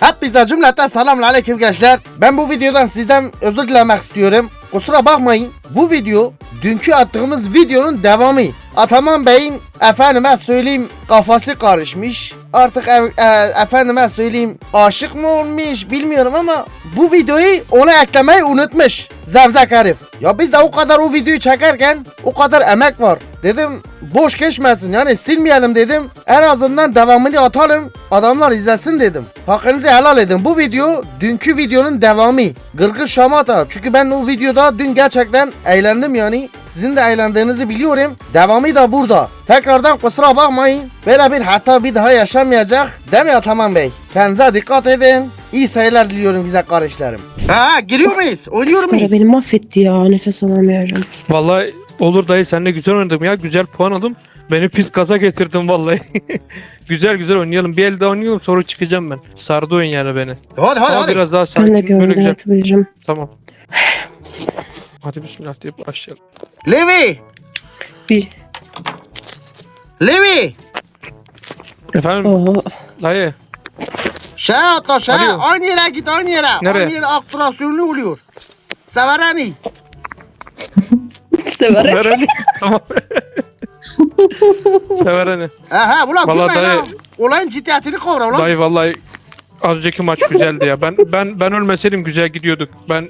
Hepinize cümleten selamun aleyküm gençler. Ben bu videodan sizden özür dilemek istiyorum. Kusura bakmayın. Bu video dünkü attığımız videonun devamı. Ataman Bey'in efendime söyleyeyim kafası karışmış. Artık e- e- efendime söyleyeyim aşık mı olmuş bilmiyorum ama bu videoyu ona eklemeyi unutmuş. Zevzek herif. Ya biz de o kadar o videoyu çekerken o kadar emek var. Dedim boş geçmesin yani silmeyelim dedim. En azından devamını atalım. Adamlar izlesin dedim. Hakkınızı helal edin. Bu video dünkü videonun devamı. Gırgır şamata. Çünkü ben o videoda dün gerçekten eğlendim yani. Sizin de eğlendiğinizi biliyorum. Devamı da burada. Tekrardan kusura bakmayın. Böyle bir hata bir daha yaşamayacak. Değil mi Ataman Bey? Kendinize dikkat edin. İyi seyirler diliyorum güzel kardeşlerim. Ha giriyor muyuz? Oynuyor muyuz? beni mahvetti ya. Nefes alamıyorum. Vallahi olur dayı seninle güzel oynadım ya. Güzel puan aldım. Beni pis gaza getirdin vallahi. güzel güzel oynayalım. Bir elde oynayalım sonra çıkacağım ben. Sardı oyun yani beni. Hadi hadi Ama hadi. biraz daha Ben de sakin. Böyle görmedim güzel. atabilirim. Tamam. Hadi bismillah deyip başlayalım. Levi! Bir. Levi! Efendim Oo. dayı. Şey atla şey. Alo. Aynı yere git aynı yere. Nereye? Aynı yere aktrasyonlu oluyor. Severani. Severek. Severeni. tamam. Severeni. Aha ulan Vallahi gülme dayı- lan. Olayın ciddiyetini kavra ulan. Dayı vallahi az önceki maç güzeldi ya. Ben ben ben ölmeseydim güzel gidiyorduk. Ben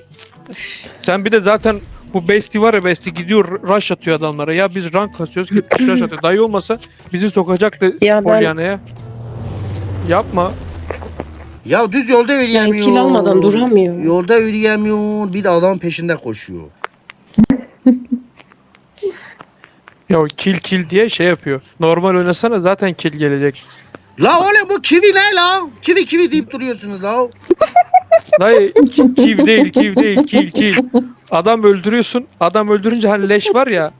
sen bir de zaten bu Besti var ya Besti gidiyor rush atıyor adamlara. Ya biz rank kasıyoruz gitmiş rush atıyor. Dayı olmasa bizi sokacaktı Ya Polyana'ya. Yapma. Ya düz yolda yürüyemiyor. kil almadan duramıyor. Yolda yürüyemiyor. Bir de adam peşinde koşuyor. Ya o kill kill diye şey yapıyor. Normal oynasana zaten kill gelecek. La oğlum bu kivi ne la? Kivi kivi deyip duruyorsunuz la. Dayı kill değil kill değil kill kill. Adam öldürüyorsun. Adam öldürünce hani leş var ya.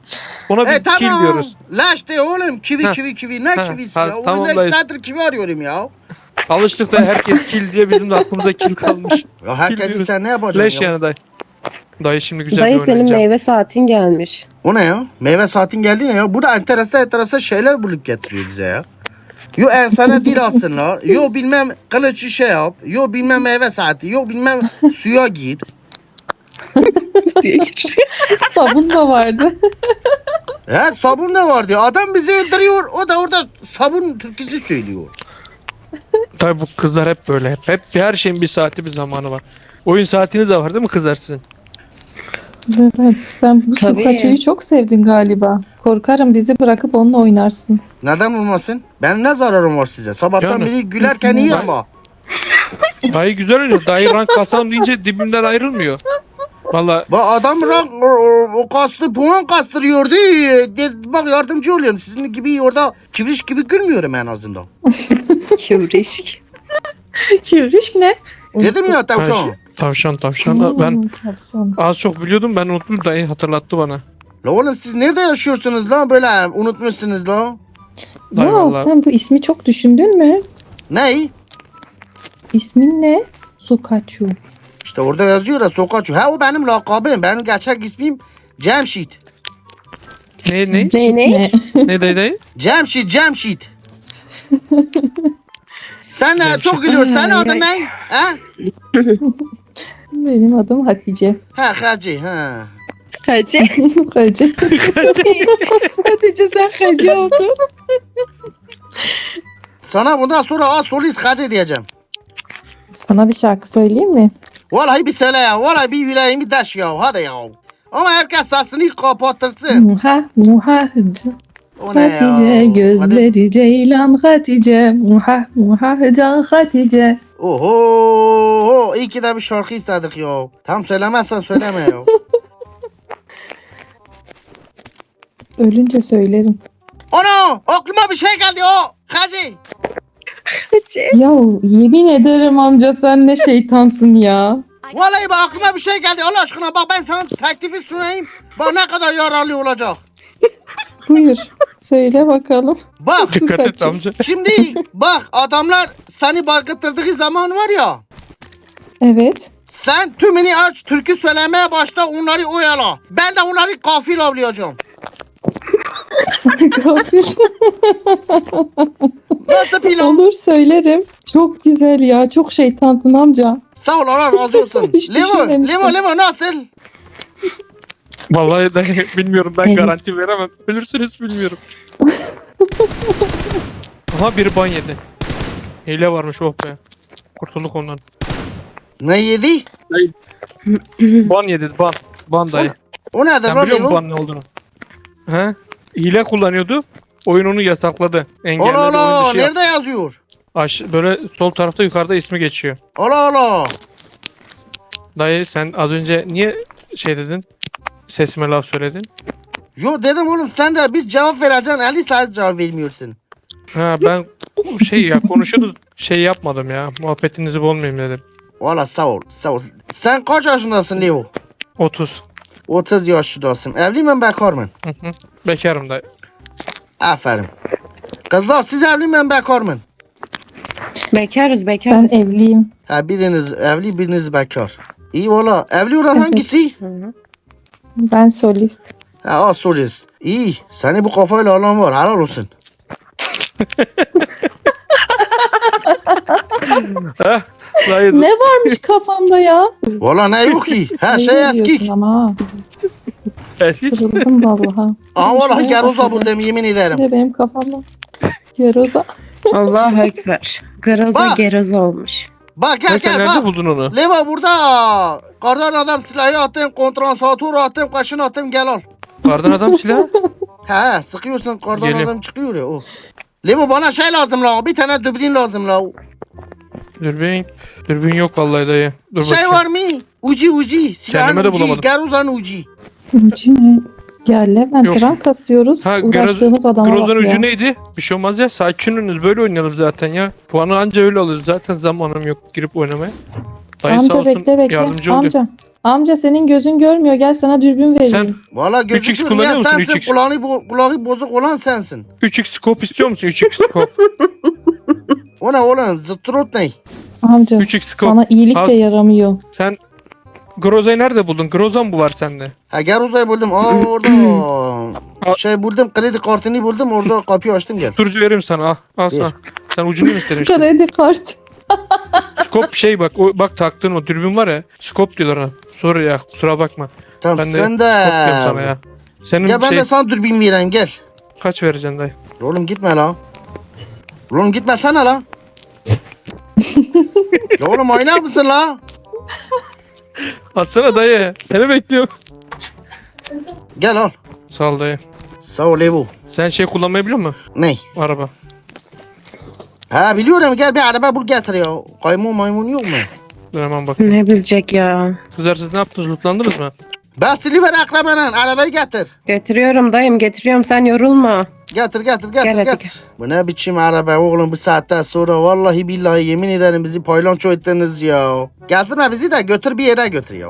Ona biz E tamam. kill diyoruz. La işte oğlum kivi Heh. kivi kivi. Ne Heh, kivisi ha, ya? tamam Oyunda iki dayı. saattir kivi arıyorum ya. Alıştık da herkes kill diye bizim de aklımıza kill kalmış. Ya herkesi diyoruz. sen ne yapacaksın Leş ya? yani dayı. Dayı şimdi güzel Dayı bir senin oynayacağım. meyve saatin gelmiş. O ne ya? Meyve saatin geldi ya ya. Bu da enteresan enteresan şeyler bulup getiriyor bize ya. Yo ensana dil atsınlar. Yo bilmem kılıcı şey yap. Yo bilmem meyve saati. Yo bilmem suya gir. diye geçiyor. Sabun da vardı. He sabun da var diyor. Adam bizi öldürüyor. O da orada sabun türküsü söylüyor. Tabii bu kızlar hep böyle. Hep, hep her şeyin bir saati bir zamanı var. Oyun saatiniz de var değil mi kızlar sizin? Evet, sen bu Tabii. Sukaçu'yu çok sevdin galiba. Korkarım bizi bırakıp onunla oynarsın. Neden olmasın? Ben ne zararım var size? Sabahtan Yani. beri gülerken iyi ama. Dayı güzel oynuyor. Dayı rank kasalım deyince dibimden ayrılmıyor. Valla Bak adam rank, o, o, o kastı puan kastırıyordu. De- Bak yardımcı oluyorum. Sizin gibi orada kivriş gibi gülmüyorum en azından. Kıvrışk. Kıvrış ne? Dedim ya tavşan. Tavşan tavşan. Ben Hmm, tavşan. az çok biliyordum ben unuttum dayı hatırlattı bana. La oğlum siz nerede yaşıyorsunuz la böyle unutmuşsunuz la. Ay Ya vallahi. sen bu ismi çok düşündün mü? Ney? İsmin ne? Sukaçu. İşte orada yazıyor ya sokak. Ha o benim lakabım. Benim gerçek ismim Cemşit. Ne ne? Ne ne? Ne? ne dayı dayı? Cemşit Cemşit. Sen ne çok gülüyorsun. Senin adın ne? Ha? Benim adım Hatice. Ha Hacı ha. Hacı. Hatice. Hatice sen hacı oldun. Sana bundan sonra az solist Hacı diyeceğim. Sana bir şarkı söyleyeyim mi? Vallahi bir söyle ya. Vallahi bir yüreğimi taş ya. Hadi ya. Ama herkes sesini kapatırsın. Muha, muha, O ne ya? Hatice, gözleri ceylan Hatice. Muha, muha, can Hatice. Hadi. Oho. İyi ki de bir şarkı istedik ya. Tam söylemezsen söyleme ya. Ölünce söylerim. Ana! Aklıma bir şey geldi o. Hacı. Hacı. Ya yemin ederim amca sen ne şeytansın ya. Vallahi bak aklıma bir şey geldi. Allah aşkına bak ben sana teklifi sunayım. Bak ne kadar yararlı olacak. Buyur. Söyle bakalım. Bak Dikkat et amca. şimdi bak adamlar seni barkıttırdığı zaman var ya. Evet. Sen tümünü aç türkü söylemeye başla onları oyala. Ben de onları kafil avlayacağım. Nasıl plan? Olur söylerim. Çok güzel ya. Çok şeytansın amca. Sağ ol Allah razı olsun. Hiç Levo, düşünmemiştim. Levo, Levo nasıl? Vallahi dayı bilmiyorum ben Evet. garanti veremem. Ölürsünüz bilmiyorum. Aha biri ban yedi. Hile varmış oh be. Kurtulduk ondan. Ne yedi? Ban yedi ban. Ban dayı. O nedir Sen lan biliyor musun ban ne olduğunu? He? Hile kullanıyordu. Oyun onu yasakladı. Engelledi Allah oyun Allah, dışı yaptı. nerede yazıyor? Aş böyle sol tarafta yukarıda ismi geçiyor. Allah Allah. Dayı sen az önce niye şey dedin? Sesime laf söyledin. Yo dedim oğlum sen de biz cevap vereceksin 50 saat cevap vermiyorsun. Ha ben şey ya konuşuyordu şey yapmadım ya. Muhabbetinizi bozmayayım dedim. Valla sağ ol, sağ ol. Sen kaç yaşındasın Levo? 30. 30 yaşındasın. Evli mi bekar mı? Hı hı. Bekarım dayı. Aferin. Kızlar siz evli mi bekar mı? Bekarız bekarız. Ben evliyim. Ha biriniz evli biriniz bekar. İyi valla. Evli olan hangisi? Ben solist. Ha solist. İyi. Seni bu kafayla alan var. Helal olsun. Dayı Ne varmış kafamda ya? Valla ne yok ki. Her Ne şey diyorsun eski. Ama ha. eski. Kırıldım vallahi. Aa valla geruza buldum yemin ederim. de benim kafamda. Geroza. Allahu Ekber. Garoza Bak. geroza olmuş. Bak gel Sen gel nerede bak. buldun onu? Leva burada. Kardan adam silahı attım, kontransatör attım, kaşın attım gel al. Kardan adam silah. He sıkıyorsun kardan Geliyor. adam çıkıyor ya o. Leva bana şey lazım la, bir tane dübrin lazım la. Dürbün. Dürbün yok vallahi dayı. Dur Şey bakayım. var mı? Uci uci, silahın Kendime de uci, bulamadım. geruzan uci. Ucu ne? Ya Levent Yok. rank kasıyoruz. Ha, Uğraştığımız adama Grozan bak ya. ucu neydi? Bir şey olmaz ya. Sakininiz böyle oynayalım zaten ya. Puanı anca öyle alırız. Zaten zamanım yok girip oynamaya. Dayı sağ Amca olsun bekle bekle. yardımcı oluyor. Amca. Amca senin gözün görmüyor. Gel sana dürbün vereyim. Sen Valla 3x gözüküyor kullanıyor ya musun, sensin, 3x? kulağı, bo kulağı bozuk olan sensin. 3x scope istiyor musun? 3x scope. O ne oğlum, zıttırot ne? Amca 3x scope. sana iyilik Al. de yaramıyor. Sen Groza'yı nerede buldun? Grozan bu var sende. Ha geruzayı buldum, aa orada. şey buldum, kredi kartını buldum, orada kapıyı açtım gel. Turucu vereyim sana al. Al sana. Sen ucunu mu istedin işte? Kredi kart. Scope şey bak o, bak taktığın o dürbün var ya. Scope diyorlar ona. Sorry ya kusura bakma. Tamam Ben de sen diyorum sana de. ya. Senin Ya ben şey de sana dürbün vereyim gel. kaç vereceksin dayı? Oğlum gitme la. Oğlum gitmesene la. ya oğlum oynar mısın la? Atsana dayı. Seni bekliyorum. Gel al. Sağ ol dayı. Sağ ol Ebu. Sen şey kullanmayı biliyor musun? Ne? Araba. Ha biliyorum gel bir araba bul getir ya. Kaymun maymun yok mu? Dur hemen bak. Ne bilecek ya. Kızlar siz ne yaptınız? Lootlandınız mı? Bastili ver akrabanın arabayı getir. Getiriyorum dayım getiriyorum sen yorulma. Getir getir getir Gel hadi getir. Bu ne biçim araba oğlum bu saatten sonra vallahi billahi yemin ederim bizi paylanço ettiniz ya. Gelsinme bizi de götür bir yere götür ya.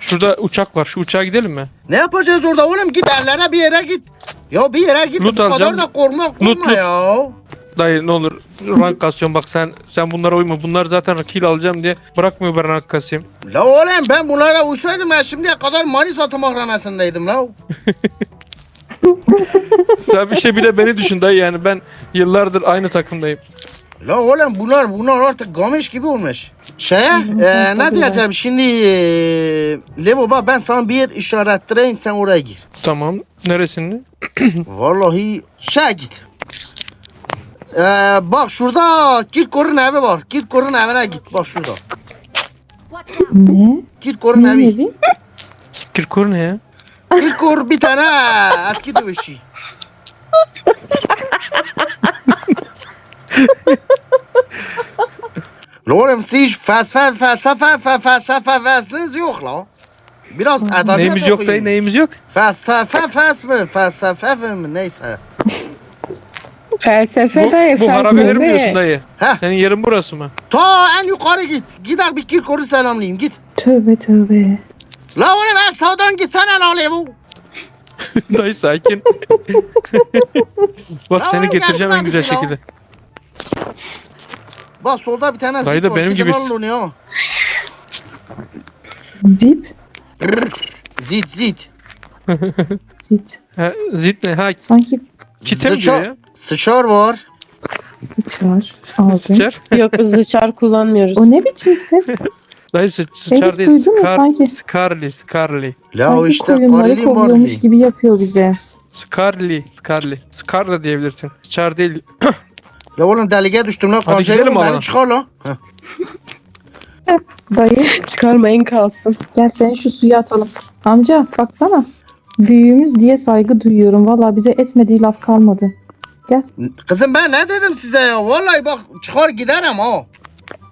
Şurada uçak var. Şu uçağa gidelim mi? Ne yapacağız orada oğlum git evlere bir yere git. Ya bir yere git Loot bu kadar alacağım. da korkma Loot, korkma loot. ya. Dayı ne olur rank kasıyorum bak sen sen bunlara uyma. Bunlar zaten kill alacağım diye bırakmıyor ben rank kasayım. La oğlum ben bunlara uysaydım ben şimdiye kadar Manisa mahranasındaydım la. Sen bir şey bile beni düşün dayı yani ben yıllardır aynı takımdayım. La oğlum bunlar bunlar artık gamiş gibi olmuş. Şeye e, ne diyeceğim şimdi e, Levo bak ben sana bir yer işaretleyeyim sen oraya gir. Tamam. Neresini? Vallahi şey git. E, bak şurada Kirkor'un evi var. Kirkor'un evine git bak şurada. Ne? Kirkor'un evi. Kirkor ne ya? Kirkor bir tane eski dövüşçü. Oğlum siz felsefe felsefe fe- felsefe versiniz yok la. Biraz edebiyat Neyimiz yok okuyun. dayı neyimiz yok? Felsefe fes mi? Felsefe mi? Neyse. Felsefe Bu, dayı bu harabeleri mi diyorsun felsefe. dayı? Heh. Senin yerin burası mı? Ta en yukarı git. Gider bir Kirkor'u selamlayayım git. Tövbe tövbe. La oğlum ben sağdan gitsene la Levo. dayı sakin. Bak Ya seni oğlum, getireceğim en gelsin güzel abisi ya. şekilde. Bak solda bir tane Dayı zip da var. benim gibi. alın onu ya. Zip. Zit zit. Zit. Ha, zit ne? Ha Sanki Sıça- diyor ya? Sıçar var. sıçar. Aldım. Sıçar. Yok biz dışarı kullanmıyoruz. O ne biçim ses? Dayı sı sıçar Elif değil. duydun mu sanki? Scarly, Scarly. La o Sanki işte koyunları kovuyormuş Marley. gibi yapıyor bize. Scarly, Scarly. Scar da diyebilirsin. Sıçar değil. La oğlum delige düştüm lan. Gidelim mı beni alana. çıkar lan. Heh. Dayı Çıkarmayın kalsın. gel seni şu suya atalım. Amca baksana. Büyüğümüz diye saygı duyuyorum. Valla bize etmediği laf kalmadı. Kızım ben ne dedim size ya? Vallahi bak çıkar giderim ha.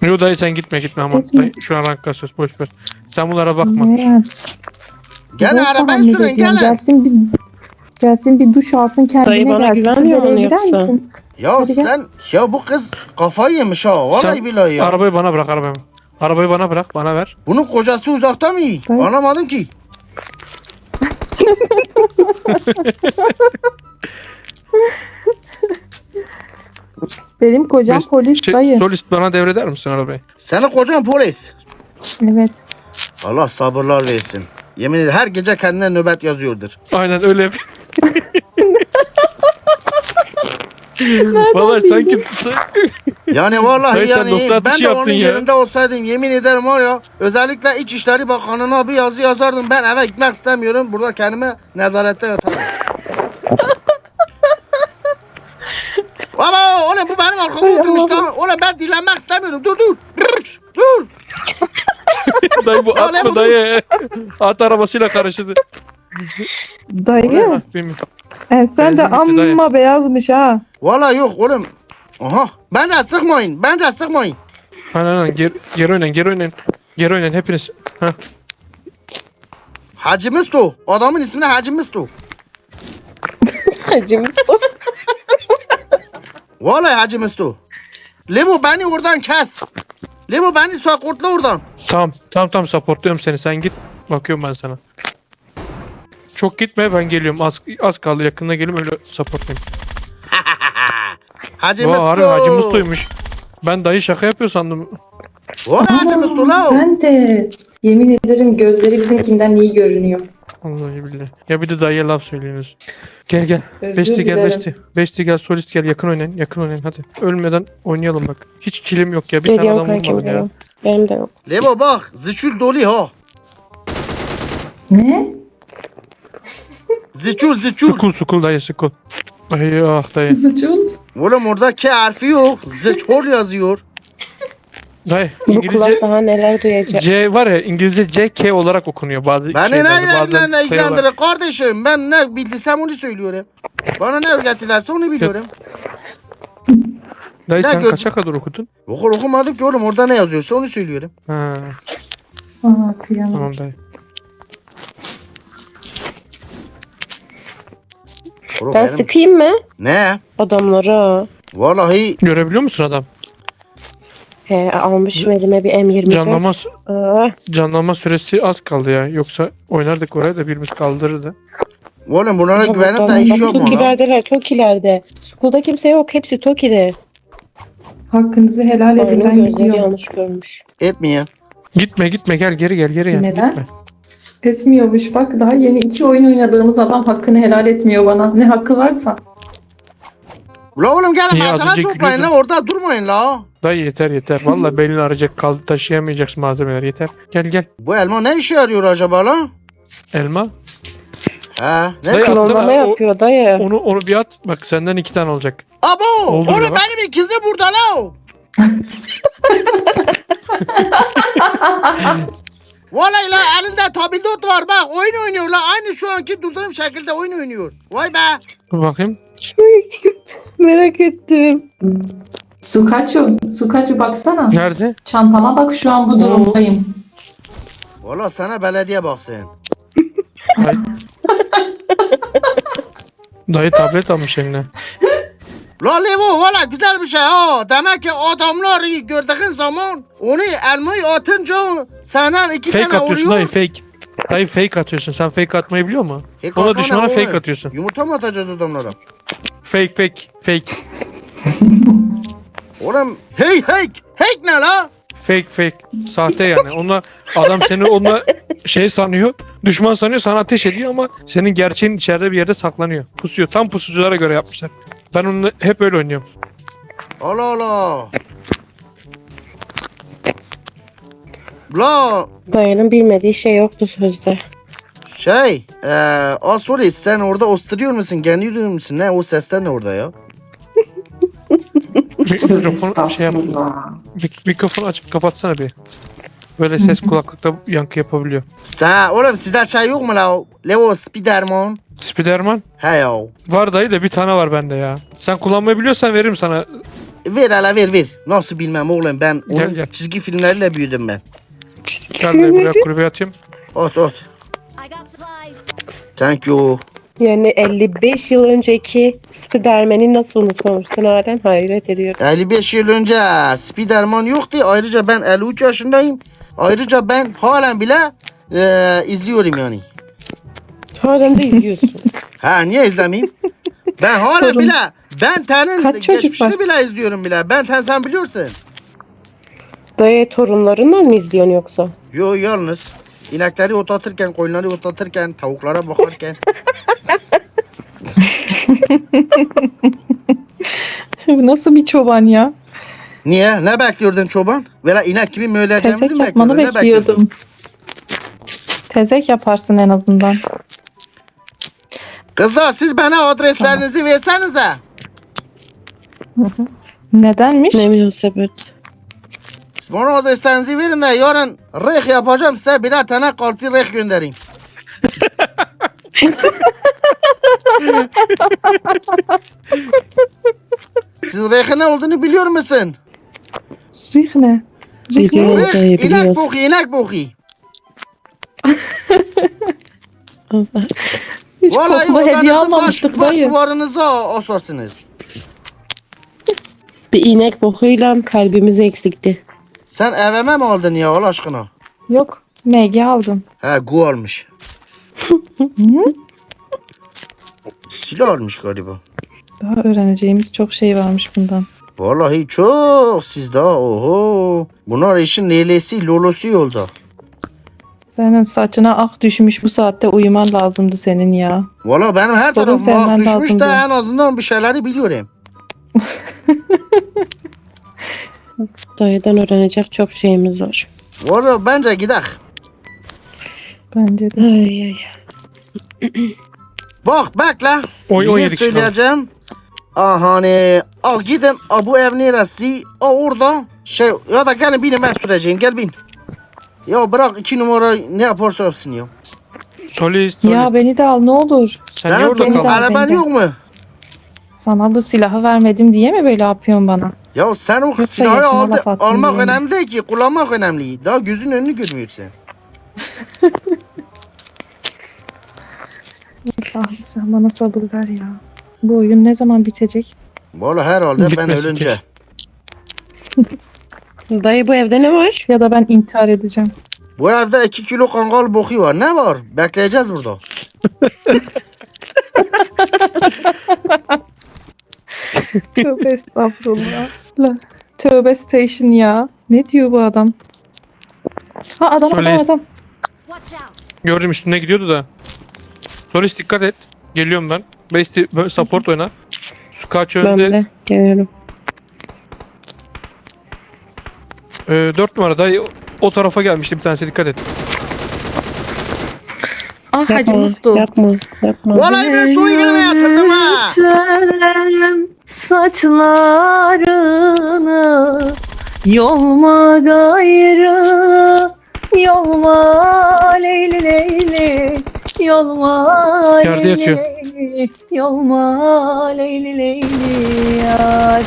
Yo dayı sen gitme gitme ama. Gitme. Dayı, şu an rank kasıyoruz boş ver. Sen bunlara bakma. Ne? Gene Zor arabayı tahammül sürün ediyorum. Gelsin bir gelsin bir duş alsın kendine Dayı bana gelsin. Sen güvenmiyor dereye mu girer yoksa? misin? Ya Hadi gel. sen ya bu kız kafayı yemiş ha. Vallahi Sen billahi ya. Arabayı bana bırak arabayı. Arabayı bana bırak bana ver. Bunun kocası uzakta mı? Ben- Anlamadım ki. Benim kocam Mes- polis Şey, dayı. solist bana devreder misin arabayı? Senin kocan polis. Evet. Allah sabırlar versin. Yemin ederim her gece kendine nöbet yazıyordur. Aynen öyle yap. Vallahi sanki Yani vallahi sen yani ben atışı de yaptın onun ya. yerinde olsaydım yemin ederim var ya özellikle İçişleri Bakanı'na bir yazı yazardım. Ben eve gitmek istemiyorum. Burada kendime nezarette yatarım. Baba oğlum bu benim arkama oturmuş lan. Oğlum ben dinlenmek istemiyorum. Dur dur. Dur. Dur. dayı bu Ya at ne mı bu? dayı? At arabasıyla karıştı. Dayı. E, sen de Benzin bitti dayı. amma beyazmış ha. Vallahi yok oğlum. Aha. Bence sıkmayın. Bence sıkmayın. Aynen aynen geri, geri oynayın geri oynayın. Geri oynayın hepiniz. Heh. Hacı Misto. Adamın ismi de Hacı Misto. Acımız Vallahi Hacı Misto. Levo beni oradan kes. Levo beni sokurtla oradan. Tamam tamam tamam supportluyorum seni sen git. Bakıyorum ben sana. Çok gitme ben geliyorum. Az, az kaldı yakında geliyorum öyle supportlayayım. Hacı Vay harbi Hacı Misto. Musto'ymuş. Ben dayı şaka yapıyor sandım. Vallahi Hacı Misto la. Ben de. Yemin ederim gözleri bizimkinden iyi görünüyor. Vallahi billahi. Ya bir de dayıya laf söylüyorsunuz. Gel gel. Özür Besti gel dilerim. Besti. Besti gel solist gel yakın oynayın yakın oynayın hadi. Ölmeden oynayalım bak. Hiç kilim yok ya bir tane Geliyorum adam vurmadım ya. benim. Benim de yok. Levo bak. Ziçül dolu ha. Ne? Ziçül ziçül. Sukul sukul dayı sukul. Ay ah dayı. Sıçın. Oğlum orada K harfi yok. Ziçül yazıyor. Dayı Bu İngilizce daha neler duyacak. C var ya İngilizce C K olarak okunuyor bazı Beni ne şeylerde, bazen ne ilgilendirir kardeşim. Ben ne bildiysem onu söylüyorum. Bana ne öğretirlerse onu biliyorum. Dayı Ne sen kaça kadar okudun? Okur okumadım ki oğlum orada ne yazıyorsa onu söylüyorum. Ha, Aa kıyamam. tamam dayı. Oğlum Ben benim- sıkayım mı? Ne? Adamlara. Vallahi Görebiliyor musun adam? He almışım elime bir M24. Canlanma, Aa, canlanma süresi az kaldı ya. Yoksa oynardık oraya da birimiz kaldırırdı. oğlum bunlara baba, güvenip de iş yok mu Çok lan? ilerideler çok ileride. School'da kimse yok. Hepsi Toki'de. Hakkınızı helal edin ben gözleri gidiyorum. yanlış görmüş. Etmiyor. Gitme gitme gel geri gel geri gel. Neden? Gitme. Etmiyormuş bak daha yeni iki oyun oynadığımız adam hakkını helal etmiyor bana. Ne hakkı varsa. La oğlum gelin Niye az malzeme önce toplayın la gülüyordun? orada durmayın la. Dayı yeter yeter. Vallahi belin arayacak kaldı taşıyamayacaksın malzemeler yeter. Gel gel. Bu elma ne işe yarıyor acaba la? Elma. He ne? Dayı, atsana, Klonlama o- yapıyor dayı. Onu onu bir at. Bak senden iki tane olacak. Abo! Oldu oğlum bile bak. benim ikizi burada la. Vallahi la elinde tabildot var bak oyun oynuyor la aynı şu anki durduğum şekilde oyun oynuyor. Vay be. Dur bakayım. Merak ettim. Sukaçu, Sukaçu baksana. Nerede? Çantama bak şu an bu durumdayım. Valla sana belediye baksın. Dayı. Dayı tablet almış eline. La Levo valla güzel bir şey ha. Demek ki adamları gördüğün zaman onu elmayı atınca senden iki Fake tane atıyorsun oluyor. dayı fake. Dayı fake atıyorsun. Sen fake atmayı biliyor musun? Fake Ona atma düşmana fake atıyorsun. Yumurta mı atacağız adamlara? Fake fake fake. Oğlum hey hey hey ne la? Fake fake. Sahte yani. Onunla adam seni onunla şey sanıyor. Düşman sanıyor sana ateş ediyor ama senin gerçeğin içeride bir yerde saklanıyor. Pusuyor. Tam pusuculara göre yapmışlar. Ben onu hep öyle oynuyorum. Allah Allah. La Dayının bilmediği şey yoktu sözde. şey eee Asoli sen orada osturuyor musun? Geliyor musun? Ne o sesler ne orada ya? Bir mikrofon şey yap. Mik- mikrofonu açıp kapatsana bir. Böyle ses kulaklıkta yankı yapabiliyor. Sen oğlum sizde şey yok mu la? Leo Spiderman. Spiderman He ya. var dayı da bir tane var bende ya. Sen kullanmayı biliyorsan veririm sana. Ver hele ver ver. Nasıl bilmem oğlum ben onun Gel, gel. çizgi filmleriyle büyüdüm ben. Gel dayı buraya kulübeye atayım. Ot ot. I got supplies. Thank you. Yani 55 yıl önceki Spiderman'i nasıl unutmamışsın Adem? Hayret ediyorum. 55 yıl önce Spiderman yoktu. Ayrıca ben 53 yaşındayım. Ayrıca ben halen bile eee, izliyorum yani. Halen de izliyorsun. Ha niye izlemeyeyim? Ben hala Sorun. bile Ben Ten'in Kaç çocuk geçmişini var? bile izliyorum bile. Ben Ten sen biliyorsun. Dayı torunlarınla mı izliyorsun yoksa? Yo yalnız. İnekleri otlatırken, koyunları otlatırken, tavuklara bakarken. Nasıl bir çoban ya? Niye? Ne bekliyordun çoban? Vela inek gibi mi öleceğimizi Tezek mi yapmanı bekliyordun? Ne bekliyordun? bekliyordum. Tezek yaparsın en azından. Kızlar siz bana adreslerinizi versenize. Nedenmiş? Ne münasebet. Siz bana adreslerinizi verin de yarın reh yapacağım size birer tane kalpli reh göndereyim. Siz rehin ne olduğunu biliyor musun? Rih ne? Biliyoruz Reh, dayı inek biliyoruz. boku, inek boku. Hiç Vallahi kokulu hediye odanızın almamıştık baş, baş dayı. duvarınıza asarsınız. Bir inek bokuyla kalbimiz eksikti. Sen evime mi aldın ya Allah aşkına? Yok. MG aldım. He gu almış. Silah almış galiba. Daha öğreneceğimiz çok şey varmış bundan. Vallahi çok sizde oho. Bunlar işin neylesi lolosu yolda. Senin saçına ak düşmüş bu saatte uyuman lazımdı senin ya. Valla benim her Sorun tarafıma senden ak düşmüş lazımdı. de en azından bir şeyleri biliyorum. Dayıdan öğrenecek çok şeyimiz var. Valla bence gidelim. Bence de. Ay ay. Bak bekle. Oy 17 şey söyleyeceğim. Aha hani ah gidin ah, bu ev neresi? Ah orada şey ya da gelin binin ben süreceğim gel bin. Ya bırak iki numara ne yaparsa yapsın ya. Solist, solist. Ya beni de al ne olur. Sen Senin orada beni de kaldın? al. araban yok mu? Sana bu silahı vermedim diye mi böyle yapıyorsun bana? Ya sen o Yoksa silahı yaşına aldı, laf attın almak mi? önemli değil ki kullanmak önemli. Daha gözün önünü görmüyorsun. Ah sen bana sabır ver ya. Bu oyun ne zaman bitecek? Valla herhalde ben ölünce. Dayı bu evde ne var? Ya da ben intihar edeceğim. Bu evde 2 kilo kangal boku var. Ne var? Bekleyeceğiz burada. Tövbe estağfurullah. La, tövbe station ya. Ne diyor bu adam? Ha adam adam Söyle. adam. Gördüm üstüne gidiyordu da. Solist dikkat et. Geliyorum ben. Besti böyle support oyna. Kaç Ben önde. de geliyorum. E, 4 numarada o tarafa gelmişti bir tanesi dikkat et. Ah Hacı Yapma, Mustu. yapma, yapma. Vallahi ben son yerine yatırdım ha. Saçlarını yolma gayrı yolma leyli leyli yolma leyli leyli yolma leyli leyli yar.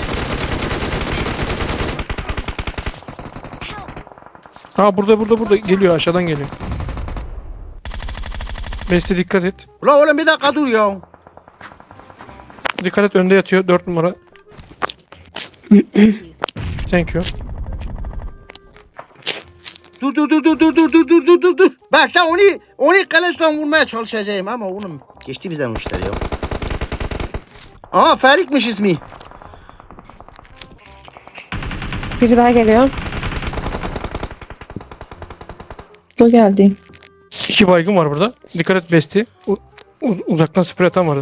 Ha burada burada burada geliyor aşağıdan geliyor. Besti dikkat et. Ula oğlum bir dakika dur ya. Dikkat et önde yatıyor 4 numara. Thank you. Dur dur dur dur dur dur dur dur dur dur dur. Bekle onu onu kılıçla vurmaya çalışacağım ama oğlum geçti bizden müşteri ya. Aa Ferik'miş ismi. Biri daha geliyor. Bu geldi. İki baygın var burada. Dikkat et Besti. U- u- uzaktan sprey atamadı.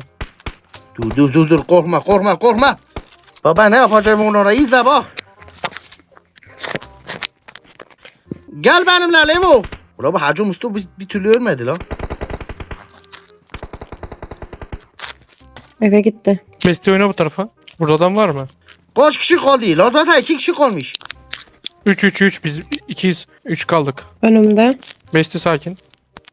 Dur dur dur dur korkma korkma korkma. Baba ne yapacağım onlara izle bak. Gel benimle Levo. Ulan bu Hacı Mustafa bir, bir türlü ölmedi lan. Eve gitti. Besti oyna bu tarafa. Burada adam var mı? Kaç kişi kaldı? Lan zaten iki kişi kalmış. 3 3 3 biz ikiyiz. 3 kaldık. Önümde. Besti sakin.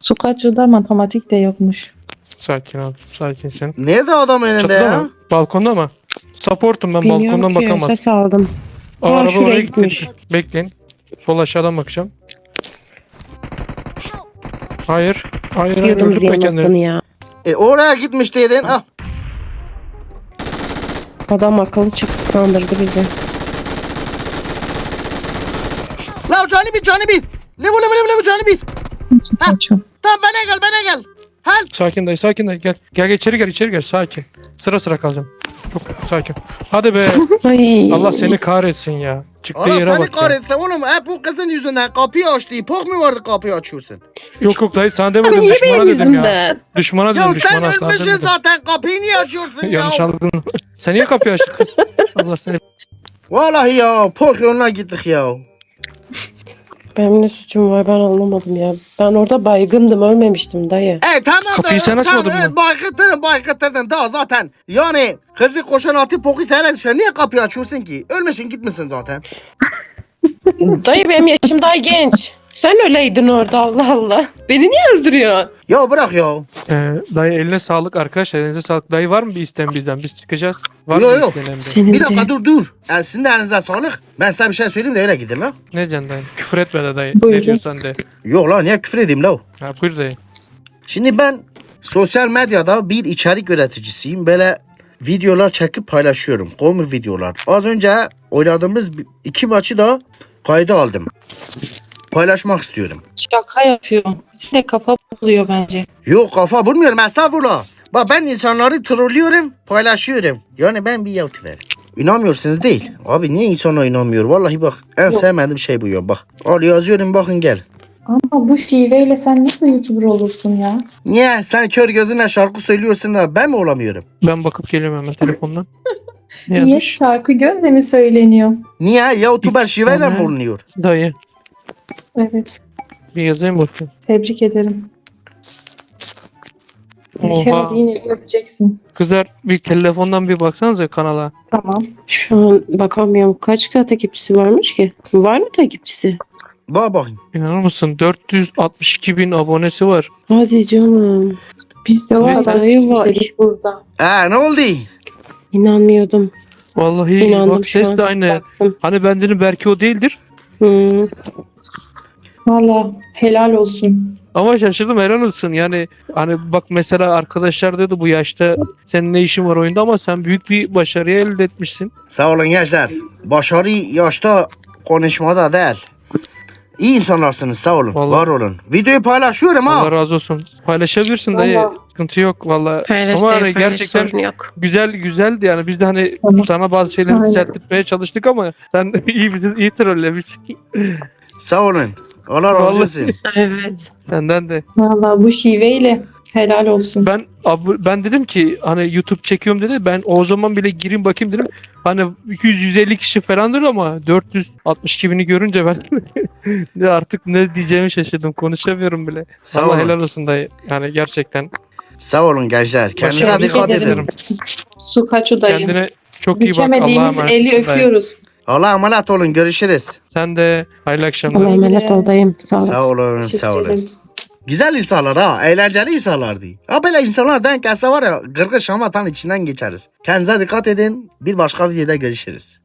Sukacı'da matematik de yokmuş. Sakin ol. Sakin sen. Nerede adam önünde Çatıda ya? mı? Balkonda mı? Supportum ben Bilmiyorum balkondan ki. bakamaz. Ses aldım. Aa, Aa, araba şuraya oraya gitmiş. gitmiş. Bekleyin. Sol aşağıdan bakacağım. Hayır. Hayır hayır. Ziyan kendini. ya. E oraya gitmiş dedin. Ah. Adam akıllı çıktı kandırdı bizi. La canı bir canı bir. Levo levo levo levo canı bir. Tamam bana gel bana gel. Help. Sakin dayı sakin dayı gel. Gel gel içeri gel içeri gel sakin. Sıra sıra kalacağım. Çok sakin. Hadi be. Ay. Allah seni kahretsin ya. Çıktığı Allah yere seni bak ya. kahretsin oğlum. Hep bu kızın yüzünden kapıyı açtı. Pok mu vardı kapıyı açıyorsun? Yok yok dayı sana demedim Niye düşmana benim dedim ya. yüzümden? Düşmana Ya dedim sen düşmana sana ölmüşsün demedim. zaten. Kapıyı niye açıyorsun ya? Yanlış anladın. Sen niye kapıyı açtın kız? Allah seni. Vallahi ya. Pok yoluna gittik ya. Benim ne suçum var ben anlamadım ya. Ben orada baygındım ölmemiştim dayı. E tamam Kapıyı da. sen açmadın tamam, mı? e, Baykıttırdın baykıttırdın. Daha zaten. Yani kızı koşan atı poku sana düşer. Niye kapıyı açıyorsun ki? Ölmüşsün gitmişsin zaten. dayı benim yaşım daha genç. Sen öyleydin orada Allah Allah. Beni niye öldürüyorsun? Ya bırak ya. Ee, dayı eline sağlık arkadaşlar. Elinize sağlık. Dayı var mı bir isten bizden? Biz çıkacağız. Var Yok, mı yok. Senin Bir dakika de. dur dur. Sizin de elinize sağlık. Ben size bir şey söyleyeyim de öyle gidin lan. Ne diyorsun dayı? Küfür etme de dayı. Buyurun. Ne diyorsan de. Yok lan niye küfür edeyim la? Ha, buyur dayı. Şimdi ben sosyal medyada bir içerik üreticisiyim. Böyle videolar çekip paylaşıyorum. Komik videolar. Az önce oynadığımız bir- iki maçı da kayda aldım. Paylaşmak istiyorum. Şaka yapıyorum. Size kafa buluyor bence. Yok kafa bulmuyorum estağfurullah. Bak ben insanları trollüyorum, paylaşıyorum. Yani ben bir youtuber. İnanmıyorsunuz değil. Abi niye insana inanmıyor? Vallahi bak en Yok. sevmediğim şey bu ya bak. Al yazıyorum bakın gel. Ama bu şiveyle sen nasıl YouTuber olursun ya? Niye sen kör gözüne şarkı söylüyorsun da ben mi olamıyorum? Ben bakıp geliyorum hemen telefondan. Ne Niye yazmış? şarkı gözle mi söyleniyor? Niye? Youtuber şiveyle mi Aha. bulunuyor? Dayı. Evet. Bir yazayım bakayım. Tebrik ederim. Oha. Ülkemediğini öpeceksin. Kızlar bir telefondan bir baksanıza kanala. Tamam. Şu an bakamıyorum. Kaç kadar takipçisi varmış ki? Var mı takipçisi? Bak bakayım. İnanır mısın? 462 bin abonesi var. Hadi canım. Bizde o Evet, kadar dayı küçük var. kimselik burada. Ee ne oldu? İnanmıyordum. Vallahi İnandım bak şu ses an. de aynı. Baktım. Hani ben dedim belki o değildir. Hmm. Valla helal olsun. Ama şaşırdım helal olsun. Yani hani bak mesela arkadaşlar diyordu bu yaşta senin ne işin var oyunda ama sen büyük bir başarıyı elde etmişsin. Sağ olun gençler. Başarı yaşta konuşmada değil. İyi insanlarsınız sağ olun. Vallahi. Var olun. Videoyu paylaşıyorum ha. Allah razı olsun. Paylaşabilirsin dayı. Vallahi. Sıkıntı yok valla. Ama hani gerçekten yok. güzel güzeldi yani. Biz de hani Tamam. sana bazı şeyleri Aynen. düzeltmeye çalıştık ama sen iyi bizi iyi trollemişsin. Sağ olun. Allah razı Vallahi. olsun. Evet. Senden de. Valla bu şiveyle helal olsun. Ben ab- ben dedim ki hani YouTube çekiyorum dedi. Ben o zaman bile gireyim bakayım dedim. Hani 100-150 kişi falandır ama 462 bini görünce ben de artık ne diyeceğimi şaşırdım. Konuşamıyorum bile. Sağ Allah olun. helal olsun dayı. Yani gerçekten. Sağ olun gençler. Kendinize Başarılı dikkat ederim. edin. Sukaçu dayı. Kendine çok iyi bak. Allah'a Biçemediğimiz emanet eli olsun dayı. öpüyoruz. Allah'a emanet olun. Görüşürüz. Sen de hayırlı akşamlar. Allah'a emanet ol dayım. Sağ olasın. Sağ olun. Sağ olun. Güzel insanlar ha. Eğlenceli insanlardı. Ha böyle insanlar denk gelse var ya gırgır şamatan içinden geçeriz. Kendinize dikkat edin. Bir başka videoda görüşürüz.